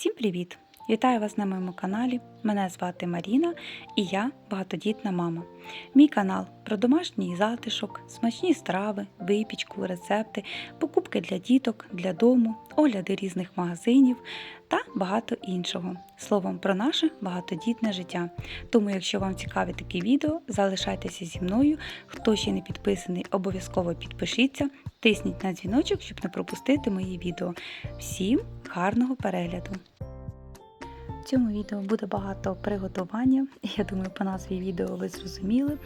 Всім привіт! Вітаю вас на моєму каналі. Мене звати Маріна і я багатодітна мама. Мій канал про домашній затишок, смачні страви, випічку, рецепти, покупки для діток, для дому, огляди різних магазинів та багато іншого. Словом, про наше багатодітне життя. Тому, якщо вам цікаві такі відео, залишайтеся зі мною. Хто ще не підписаний, обов'язково підпишіться, тисніть на дзвіночок, щоб не пропустити мої відео. Всім гарного перегляду! В цьому відео буде багато приготування. Я думаю, по назві відео ви зрозуміли.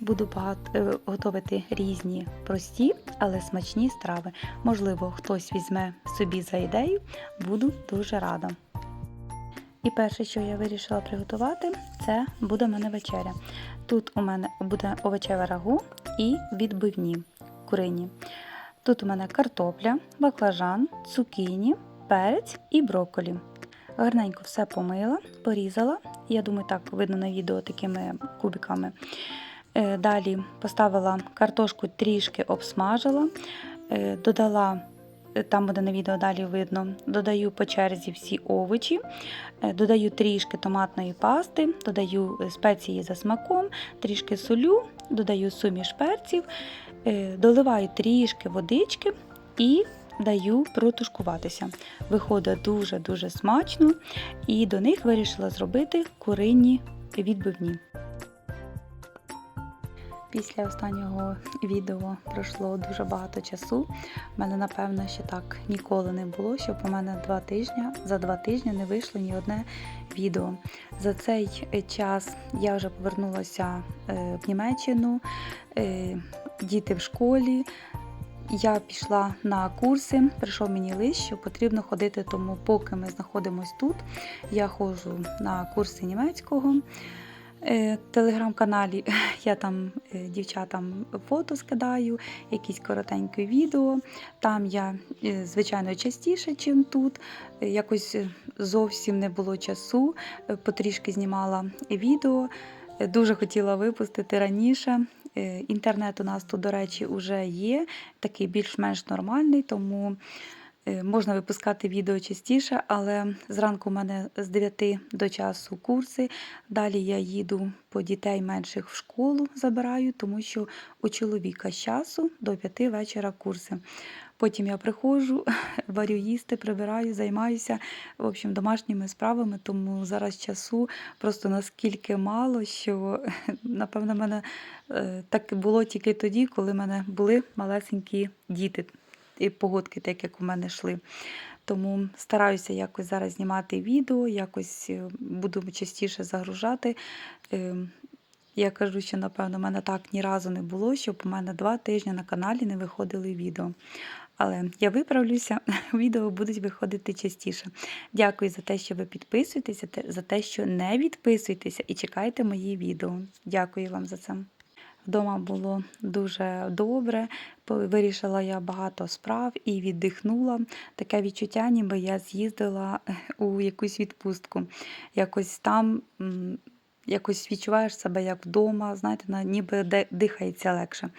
Буду багато е, готувати різні прості, але смачні страви. Можливо, хтось візьме собі за ідею, буду дуже рада. І перше, що я вирішила приготувати, це буде в мене вечеря. Тут у мене буде овочеве рагу і відбивні курині. Тут у мене картопля, баклажан, цукіні, перець і брокколі. Гарненько все помила, порізала. Я думаю, так видно на відео такими кубиками. Е, Далі поставила картошку, трішки обсмажила, е, додала, е, там буде на відео далі видно, додаю по черзі всі овочі, додаю трішки томатної пасти, додаю спеції за смаком, трішки солю, додаю суміш перців, доливаю трішки водички і даю протушкуватися. Виходить дуже-дуже смачно, і до них вирішила зробити курині відбивні. Після останнього відео пройшло дуже багато часу. У мене, напевно, ще так ніколи не було, щоб у мене два тижні, за два тижні не вийшло ні одне відео. За цей час я вже повернулася е, в Німеччину, е, діти в школі. Я пішла на курси, прийшов мені лист, що потрібно ходити, тому поки ми знаходимося тут, я ходжу на курси німецького. Е, телеграм-каналі я там е, дівчатам фото скидаю, якісь коротенькі відео. Там я, е, звичайно, частіше, ніж тут. Якось зовсім не було часу, потрішки знімала відео. Дуже хотіла випустити раніше. Е, Інтернет у нас тут, до речі, вже є, такий більш-менш нормальний, тому е, можна випускати відео частіше, але зранку у мене з 9 до часу курси. Далі я їду по дітей менших в школу, забираю, тому що у чоловіка з часу до 5 вечора курси. Потім я приходжу, варю їсти, прибираю, займаюся в общем, домашніми справами, тому зараз часу просто наскільки мало, що напевно мене е, так було тільки тоді, коли в мене були малесенькі діти і погодки, так як у мене йшли. Тому стараюся якось зараз знімати відео, якось е, буду частіше загружати. Е, Я кажу, що напевно в мене так ні разу не було, щоб у мене два тижні на каналі не виходили відео. Але я виправлюся, відео будуть виходити частіше. Дякую за те, що ви підписуєтеся, за те, що не відписуєтеся і чекаєте мої відео. Дякую вам за це. Вдома було дуже добре. Вирішила я багато справ і віддихнула. Таке відчуття, ніби я з'їздила у якусь відпустку. Якось там якось відчуваєш себе як вдома, знаєте, ніби дихається легше.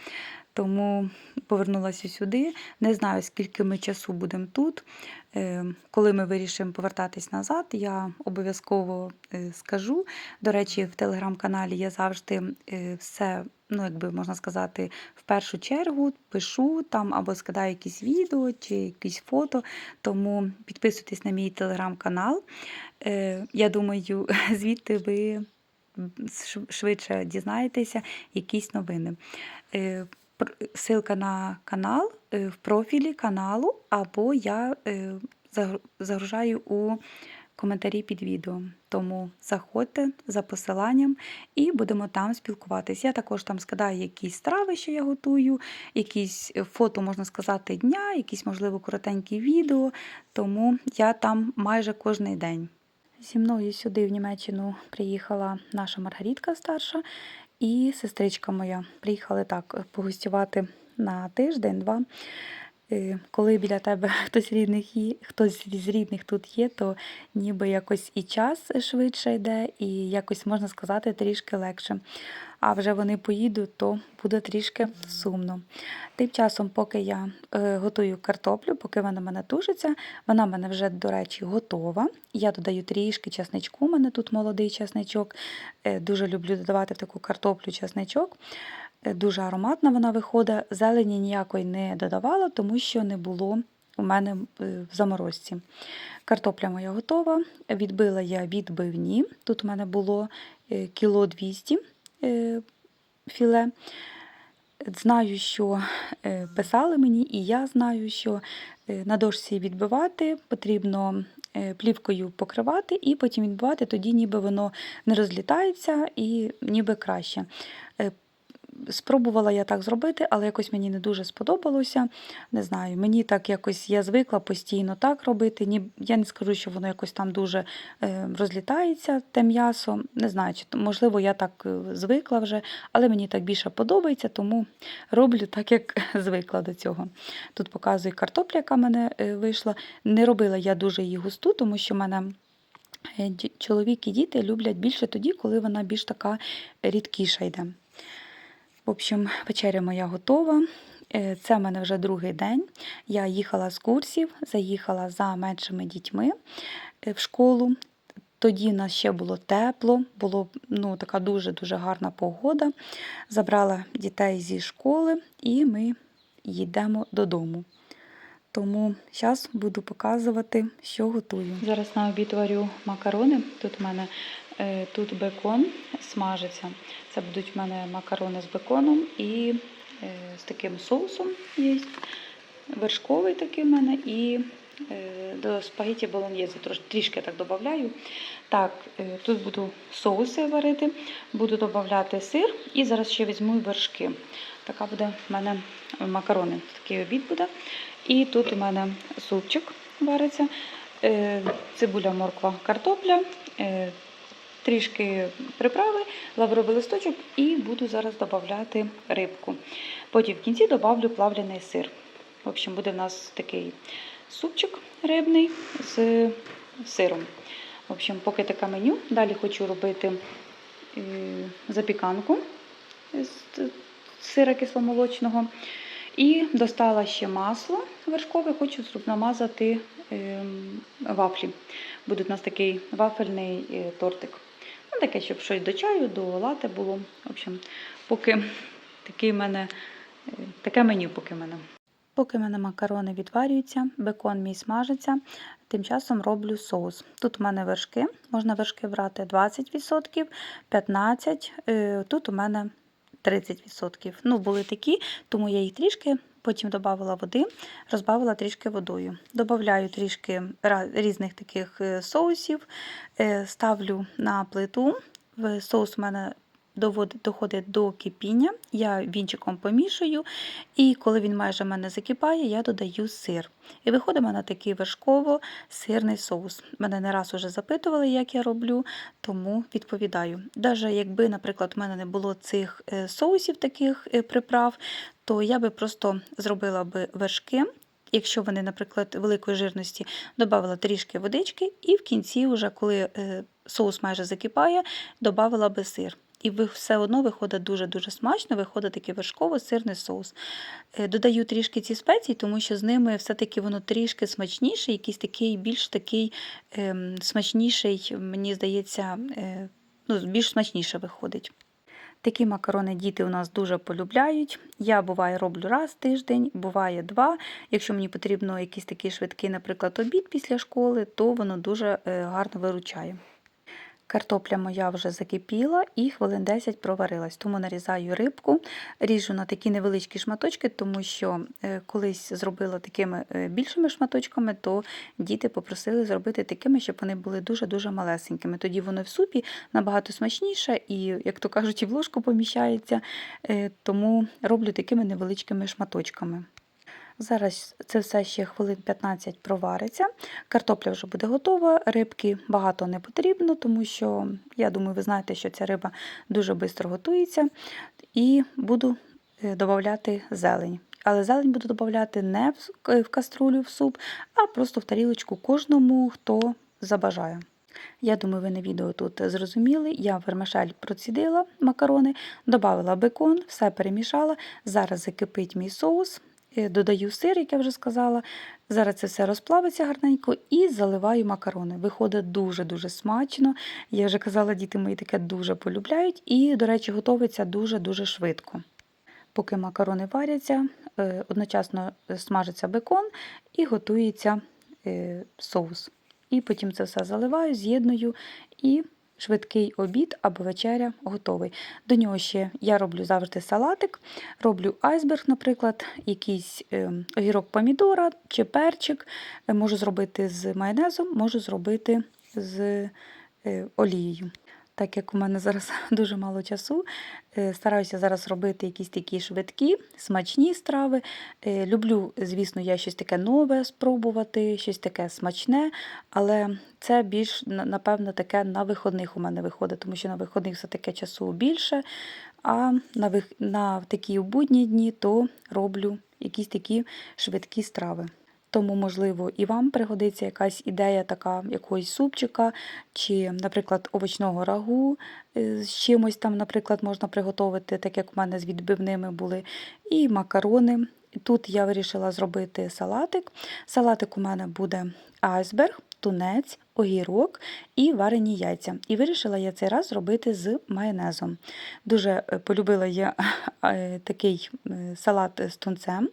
Тому повернулася сюди. Не знаю, скільки ми часу будемо тут. Е, Коли ми вирішимо повертатись назад, я обов'язково е, скажу. До речі, в телеграм-каналі я завжди е, все, ну якби можна сказати, в першу чергу пишу там або скидаю якісь відео чи якісь фото. Тому підписуйтесь на мій телеграм-канал. Я думаю, звідти ви швидше дізнаєтеся якісь новини. Ссылка на канал е, в профілі каналу, або я е, загружаю у коментарі під відео. Тому заходьте за посиланням і будемо там спілкуватися. Я також там скидаю якісь страви, що я готую, якісь е, фото, можна сказати, дня, якісь, можливо, коротенькі відео. Тому я там майже кожен день. Зі мною сюди в Німеччину приїхала наша Маргарітка старша і сестричка моя. Приїхали так погостювати на тиждень-два. Е, коли біля тебе хтось рідних є, хтось з рідних тут є, то ніби якось і час швидше йде, і якось можна сказати трішки легше. А вже вони поїдуть, то буде трішки сумно. Тим часом, поки я е, готую картоплю, поки вона мене тушиться, вона в мене вже, до речі, готова. Я додаю трішки часничку, у мене тут молодий часничок. Е, дуже люблю додавати таку картоплю часничок. Е, Дуже ароматна вона виходить. Зелені ніякої не додавала, тому що не було у мене е, в заморозці. Картопля моя готова. Відбила я відбивні. Тут у мене було е, кіло 200 е, філе. Знаю, що писали мені, і я знаю, що на дошці відбивати потрібно плівкою покривати і потім відбивати, тоді ніби воно не розлітається і ніби краще. Спробувала я так зробити, але якось мені не дуже сподобалося. Не знаю, мені так якось я звикла постійно так робити. Ні, я не скажу, що воно якось там дуже е, розлітається, те м'ясо. Не знаю, чи можливо я так е, звикла вже, але мені так більше подобається, тому роблю так, як звикла до цього. Тут показую картопля, яка в мене е, вийшла. Не робила я дуже її густу, тому що в мене. Чоловік і діти люблять більше тоді, коли вона більш така рідкіша йде. В общем, вечеря моя готова. Е, Це в мене вже другий день. Я їхала з курсів, заїхала за меншими дітьми е, в школу. Тоді в нас ще було тепло, було ну, така дуже-дуже гарна погода. Забрала дітей зі школи і ми їдемо додому. Тому зараз буду показувати, що готую. Зараз на обід варю макарони. Тут в мене тут бекон смажиться. Це будуть в мене макарони з беконом і е, з таким соусом є. Вершковий такий в мене і е, до спагетті болоньєзе трішки так додаю. Так, е, тут буду соуси варити, буду додати сир і зараз ще візьму вершки. Така буде в мене макарони, такий обід буде. І тут у мене супчик вариться, е, цибуля, морква, картопля, е, трішки приправи, лавровий листочок і буду зараз додати рибку. Потім в кінці додавлю плавлений сир. В общем, буде в нас такий супчик рибний з сиром. В общем, поки таке меню. Далі хочу робити е, запіканку з сира кисломолочного. І достала ще масло вершкове, хочу намазати ем, вафлі. Буде у нас такий вафельний е, тортик. Ну, таке, щоб щось до чаю, до лати було. В общем, поки такий мене, е, таке меню поки мене. Поки мене макарони відварюються, бекон мій смажиться, тим часом роблю соус. Тут у мене вершки, можна вершки брати 20%, 15%, е, тут у мене 30%. Ну, були такі, тому я їх трішки, потім додавала води, розбавила трішки водою. Додаю трішки різних таких е, соусів, е, ставлю на плиту. Соус у мене доходить до кипіння, я вінчиком помішую, і коли він майже в мене закипає, я додаю сир. І виходить в мене такий вершково-сирний соус. Мене не раз уже запитували, як я роблю, тому відповідаю. Даже якби, наприклад, в мене не було цих е, соусів, таких е, приправ, то я би просто зробила би вершки. Якщо вони, наприклад, великої жирності, додавала трішки водички, і в кінці, вже коли е, соус майже закипає, додавала би сир. І все одно виходить дуже-дуже смачно, виходить такий вершково-сирний соус. Е, Додаю трішки ці спеції, тому що з ними все-таки воно трішки смачніше, якийсь такий більш такий ем, смачніший, мені здається, е, ну, більш смачніше виходить. Такі макарони діти у нас дуже полюбляють. Я буває роблю раз в тиждень, буває два. Якщо мені потрібно якийсь такий швидкий, наприклад, обід після школи, то воно дуже е, гарно виручає. Картопля моя вже закипіла і хвилин 10 проварилась, тому нарізаю рибку, ріжу на такі невеличкі шматочки, тому що е, колись зробила такими е, більшими шматочками, то діти попросили зробити такими, щоб вони були дуже-дуже малесенькими. Тоді воно в супі набагато смачніше і, як то кажуть, і в ложку поміщається, е, тому роблю такими невеличкими шматочками. Зараз це все ще хвилин 15 провариться. Картопля вже буде готова, рибки багато не потрібно, тому що я думаю, ви знаєте, що ця риба дуже швидко готується. І буду додати зелень. але зелень буду додавати не в каструлю в суп, а просто в тарілочку кожному, хто забажає. Я думаю, ви на відео тут зрозуміли. Я вермишель процідила макарони, додала бекон, все перемішала. Зараз закипить мій соус, е, додаю сир, як я вже сказала. Зараз це все розплавиться гарненько і заливаю макарони. Виходить дуже-дуже смачно. Я вже казала, діти мої таке дуже полюбляють. І, до речі, готується дуже-дуже швидко. Поки макарони варяться, е, одночасно смажиться бекон і готується е, соус. І потім це все заливаю, з'єдную і швидкий обід або вечеря готовий. До нього ще я роблю завжди салатик, роблю айсберг, наприклад, якийсь е, огірок помідора чи перчик. Е, Можу зробити з майонезом, можу зробити з е, олією. Так як у мене зараз дуже мало часу, е, стараюся зараз робити якісь такі швидкі, смачні страви. Е, Люблю, звісно, я щось таке нове спробувати, щось таке смачне, але це більш, напевно, таке на виходних у мене виходить, тому що на виходних все таке часу більше, а на, вих... на такі будні дні то роблю якісь такі швидкі страви. Тому, можливо, і вам пригодиться якась ідея така якогось супчика, чи, наприклад, овочного рагу е, з чимось там, наприклад, можна приготувати, так як в мене з відбивними були, і макарони. Тут я вирішила зробити салатик. Салатик у мене буде айсберг, тунець, огірок і варені яйця. І вирішила я цей раз зробити з майонезом. Дуже е, полюбила я е, такий е, салат з тунцем.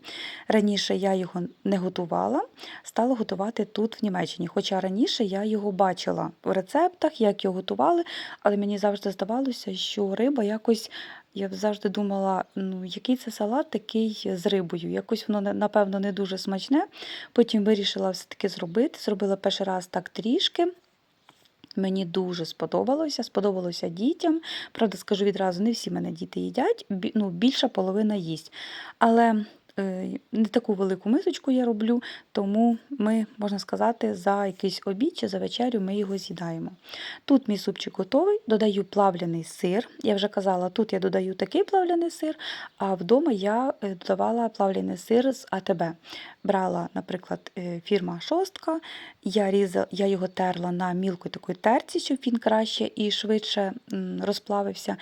Раніше я його не готувала, стала готувати тут в Німеччині. Хоча раніше я його бачила в рецептах, як його готували, але мені завжди здавалося, що риба якось. Я завжди думала, ну який це салат такий з рибою. Якось воно напевно не дуже смачне. Потім вирішила все-таки зробити. Зробила перший раз так трішки. Мені дуже сподобалося, сподобалося дітям. Правда, скажу відразу, не всі мене діти їдять, ну, більша половина їсть. Але не таку велику мисочку я роблю, тому ми, можна сказати, за якийсь обід чи за вечерю ми його з'їдаємо. Тут мій супчик готовий, додаю плавляний сир. Я вже казала, тут я додаю такий плавляний сир, а вдома я е, додавала плавляний сир з АТБ. Брала, наприклад, е, фірма Шостка, я, різала, я його терла на мілкої такої терці, щоб він краще і швидше розплавився.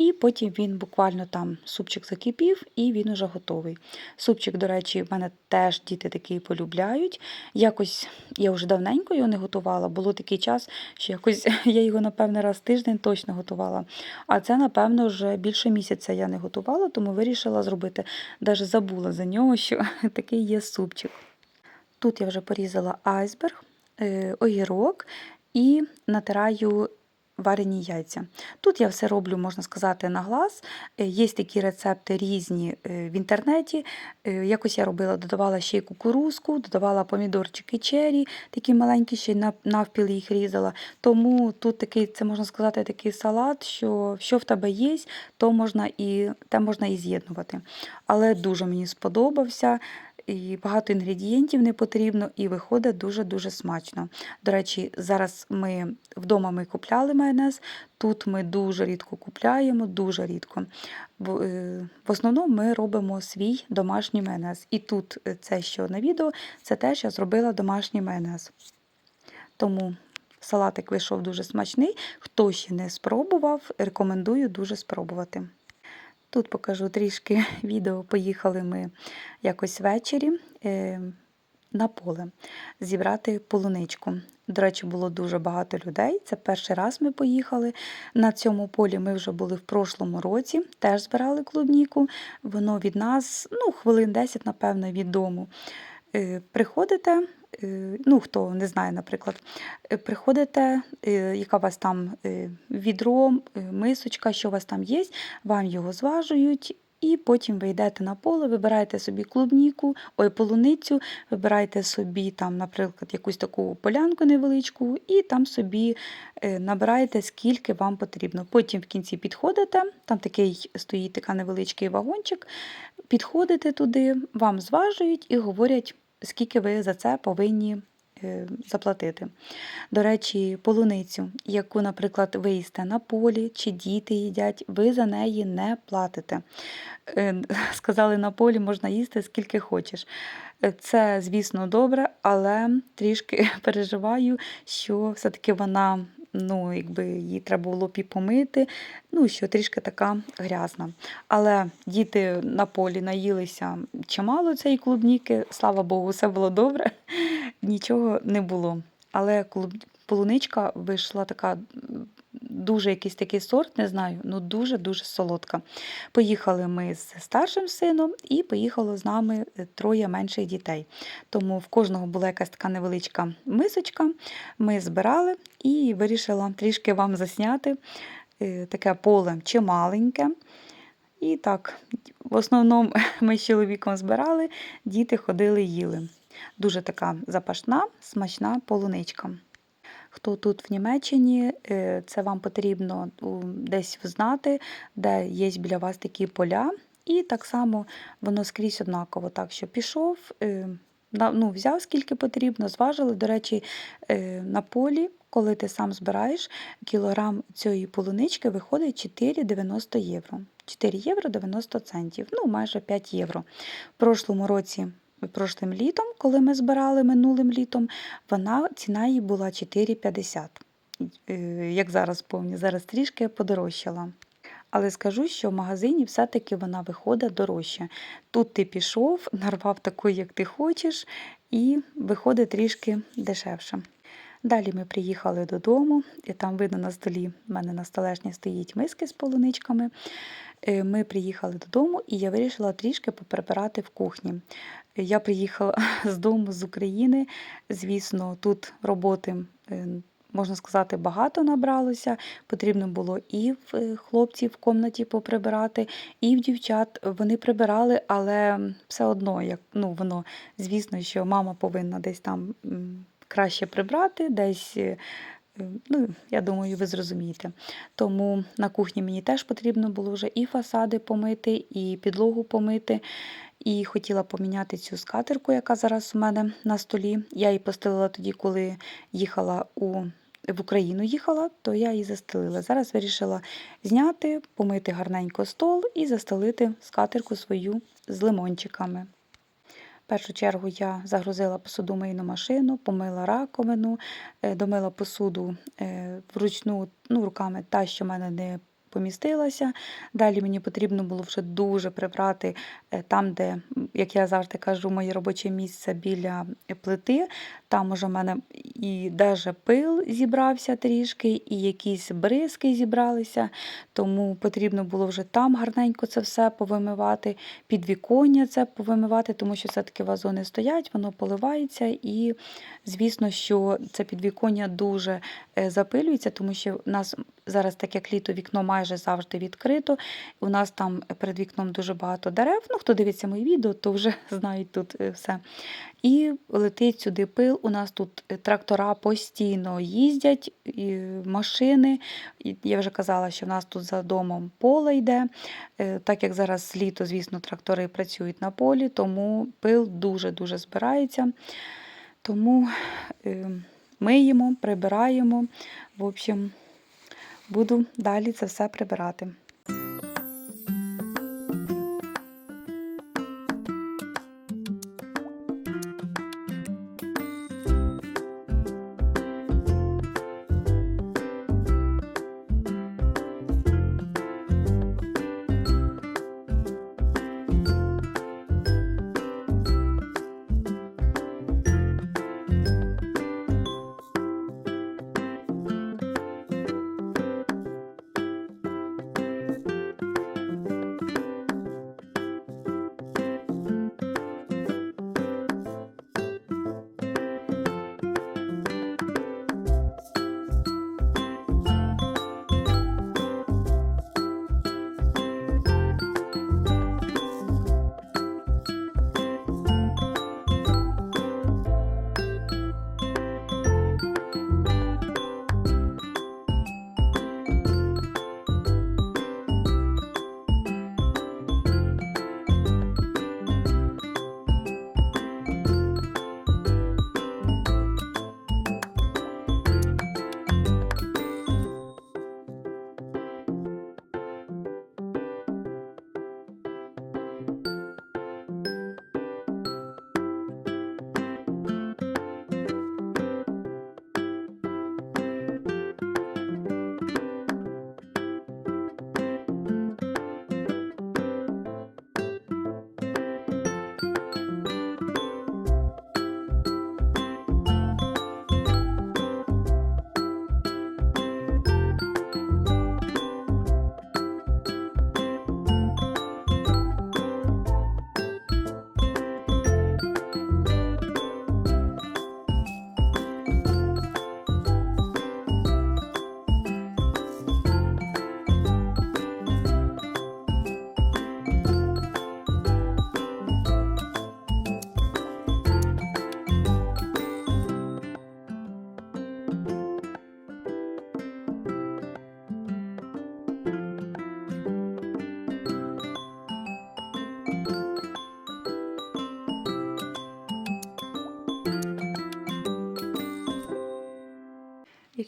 І потім він буквально там супчик закипів і він уже готовий. Супчик, до речі, в мене теж діти такий полюбляють. Якось я вже давненько його не готувала. Було такий час, що якось я його, напевне, раз в тиждень точно готувала. А це, напевно, вже більше місяця я не готувала, тому вирішила зробити. Даже забула за нього, що такий є супчик. Тут я вже порізала айсберг, е, огірок і натираю варені яйця. Тут я все роблю, можна сказати, на глаз. Е, Є такі рецепти різні е, в інтернеті. Е, Якось я робила, додавала ще й кукурузку, додавала помідорчики чері, такі маленькі, ще навпіл їх різала. Тому тут такий, це можна сказати, такий салат, що що в тебе є, то можна і, те можна і з'єднувати. Але дуже мені сподобався. І багато інгредієнтів не потрібно, і виходить дуже-дуже смачно. До речі, зараз ми вдома ми купляли майонез, тут ми дуже рідко купляємо, дуже рідко. В, е, основному ми робимо свій домашній майонез. І тут е, це, що на відео, це теж я зробила домашній майонез. Тому салатик вийшов дуже смачний. Хто ще не спробував, рекомендую дуже спробувати. Тут покажу трішки відео. Поїхали ми якось ввечері е, на поле зібрати полуничку. До речі, було дуже багато людей. Це перший раз ми поїхали. На цьому полі ми вже були в прошлому році, теж збирали клубніку. Воно від нас, ну, хвилин 10, напевно, від дому. Е, Приходите, ну хто не знає, наприклад, е, приходите, е, яка у вас там е, відро, е, мисочка, що у вас там є, вам його зважують. І потім ви йдете на поле, вибираєте собі клубніку, ой, полуницю, вибираєте собі там, наприклад, якусь таку полянку невеличку, і там собі е, набираєте, скільки вам потрібно. Потім в кінці підходите, там такий стоїть така невеличкий вагончик, підходите туди, вам зважують і говорять, скільки ви за це повинні е, заплатити. До речі, полуницю, яку, наприклад, ви їсте на полі чи діти їдять, ви за неї не платите. Е, сказали, на полі можна їсти скільки хочеш. Е, це, звісно, добре, але трішки переживаю, що все-таки вона ну, якби її треба було б і помити, ну, що трішки така грязна. Але діти на полі наїлися чимало цієї клубніки, слава Богу, все було добре, нічого не було. Але полуничка вийшла така. Дуже якийсь такий сорт, не знаю, ну дуже-дуже солодка. Поїхали ми з старшим сином і поїхало з нами троє менших дітей. Тому в кожного була якась така невеличка мисочка. Ми збирали і вирішила трішки вам засняти е, таке поле чималеньке. І так, в основному ми з чоловіком збирали, діти ходили їли. Дуже така запашна, смачна полуничка. Хто тут в Німеччині, е, це вам потрібно десь знати, де є біля вас такі поля. І так само воно скрізь однаково. Так що пішов, е, ну, взяв скільки потрібно, зважили. До речі, е, на полі, коли ти сам збираєш, кілограм цієї полунички виходить 4,90 євро. 4 євро 90 центів, ну майже 5 євро. В прошлому році прошлим літом, коли ми збирали минулим літом, вона ціна її була 4,50. Е, як зараз повні, зараз трішки подорожчала. Але скажу, що в магазині все-таки вона виходить дорожче. Тут ти пішов, нарвав таку, як ти хочеш, і виходить трішки дешевше. Далі ми приїхали додому, і там видно на столі, в мене на столешні стоїть миски з полуничками. Е, ми приїхали додому, і я вирішила трішки поприбирати в кухні. Я приїхала з дому з України. Звісно, тут роботи, е, можна сказати, багато набралося. Потрібно було і в е, хлопців в комнаті поприбирати, і в дівчат вони прибирали, але все одно, як ну воно, звісно, що мама повинна десь там краще прибрати, десь. Е, ну, Я думаю, ви зрозумієте. Тому на кухні мені теж потрібно було вже і фасади помити, і підлогу помити. І хотіла поміняти цю скатерку, яка зараз у мене на столі. Я її постелила тоді, коли їхала у в Україну їхала, то я її застелила. Зараз вирішила зняти, помити гарненько стол і застелити скатерку свою з лимончиками. Першу чергу я загрузила посудомийну машину, помила раковину, е, домила посуду е, вручну ну, руками та, що в мене не помістилася. Далі мені потрібно було вже дуже прибрати е, там, де, як я завжди кажу, моє робоче місце біля плити. Там уже в мене і даже пил зібрався трішки, і якісь бризки зібралися, тому потрібно було вже там гарненько це все повимивати, підвіконня це повимивати, тому що все-таки вазони стоять, воно поливається, і, звісно, що це підвіконня дуже е, запилюється, тому що в нас зараз, так як літо, вікно майже завжди відкрито. У нас там перед вікном дуже багато дерев. Ну, Хто дивиться мої відео, то вже знають тут е, все. І летить сюди пил. У нас тут е, трактора постійно їздять, і машини. Я вже казала, що в нас тут за домом поле йде. Е, так як зараз літо, звісно, трактори працюють на полі, тому пил дуже-дуже збирається. Тому миємо, прибираємо. В общем, буду далі це все прибирати.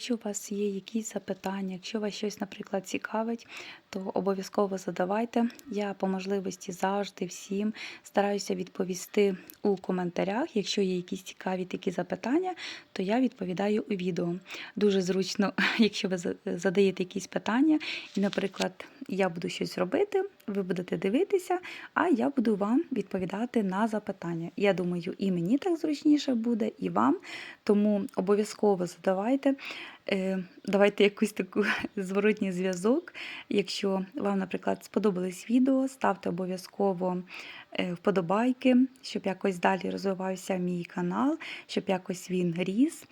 Якщо у вас є якісь запитання, якщо вас щось, наприклад, цікавить, то обов'язково задавайте. Я по можливості завжди всім стараюся відповісти у коментарях. Якщо є якісь цікаві такі запитання, то я відповідаю у відео. Дуже зручно, якщо ви задаєте якісь питання, і, наприклад, я буду щось робити, ви будете дивитися, а я буду вам відповідати на запитання. Я думаю, і мені так зручніше буде, і вам. Тому обов'язково задавайте. Е, Давайте якийсь таку зворотній зв'язок. Якщо вам, наприклад, сподобались відео, ставте обов'язково е, вподобайки, щоб якось далі розвивався мій канал, щоб якось він ріс.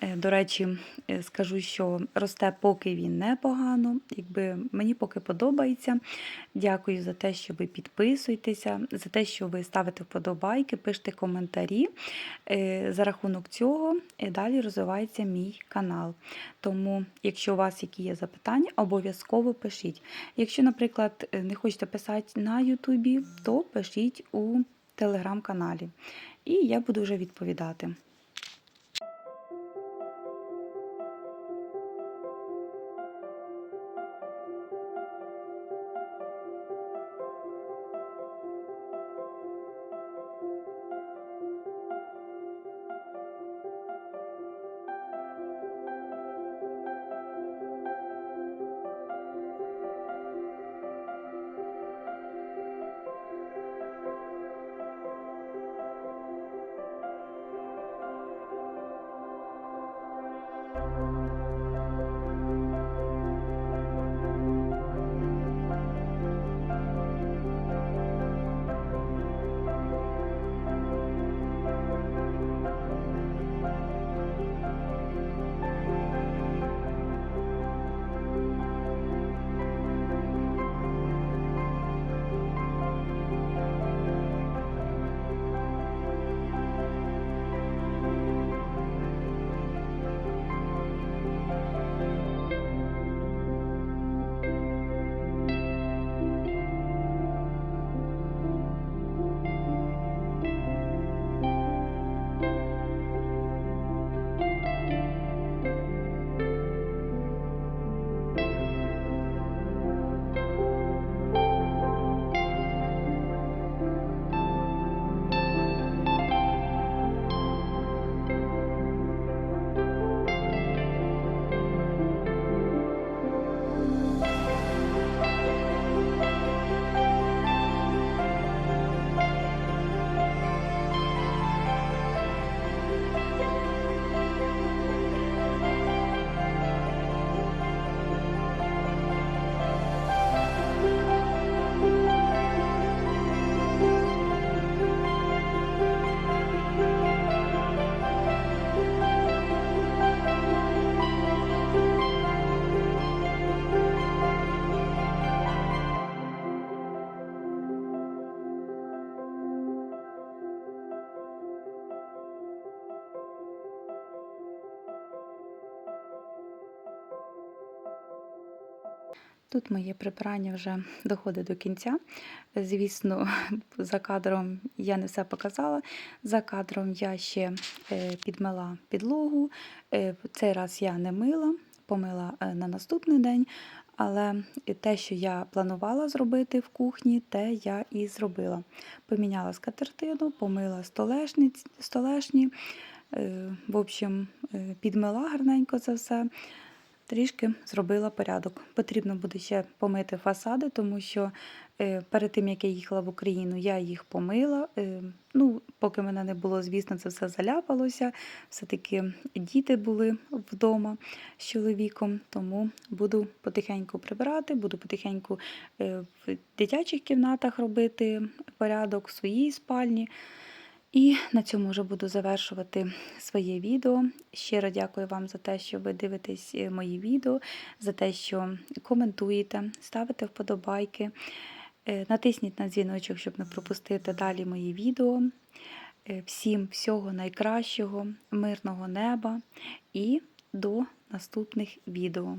Е, До речі, е, скажу, що росте поки він непогано, якби мені поки подобається. Дякую за те, що ви підписуєтеся, за те, що ви ставите вподобайки, пишете коментарі. Е, За рахунок цього далі розвивається мій канал. Тому, якщо у вас які є запитання, обов'язково пишіть. Якщо, наприклад, не хочете писати на Ютубі, то пишіть у телеграм-каналі. І я буду вже відповідати. Тут моє прибирання вже доходить до кінця. Звісно, за кадром я не все показала. За кадром я ще е, підмила підлогу. Е, Цей раз я не мила, помила е, на наступний день. Але те, що я планувала зробити в кухні, те я і зробила. Поміняла скатертину, помила столешні. Е, В общем, підмила гарненько це все. Трішки зробила порядок. Потрібно буде ще помити фасади, тому що е, перед тим, як я їхала в Україну, я їх помила. Е, ну, поки мене не було, звісно, це все заляпалося. Все-таки діти були вдома з чоловіком, тому буду потихеньку прибирати, буду потихеньку е, в дитячих кімнатах робити порядок в своїй спальні. І на цьому вже буду завершувати своє відео. Щиро дякую вам за те, що ви дивитесь е, мої відео, за те, що коментуєте, ставите вподобайки. Е, Натисніть на дзвіночок, щоб не пропустити далі мої відео. Е, Всім всього найкращого, мирного неба і до наступних відео.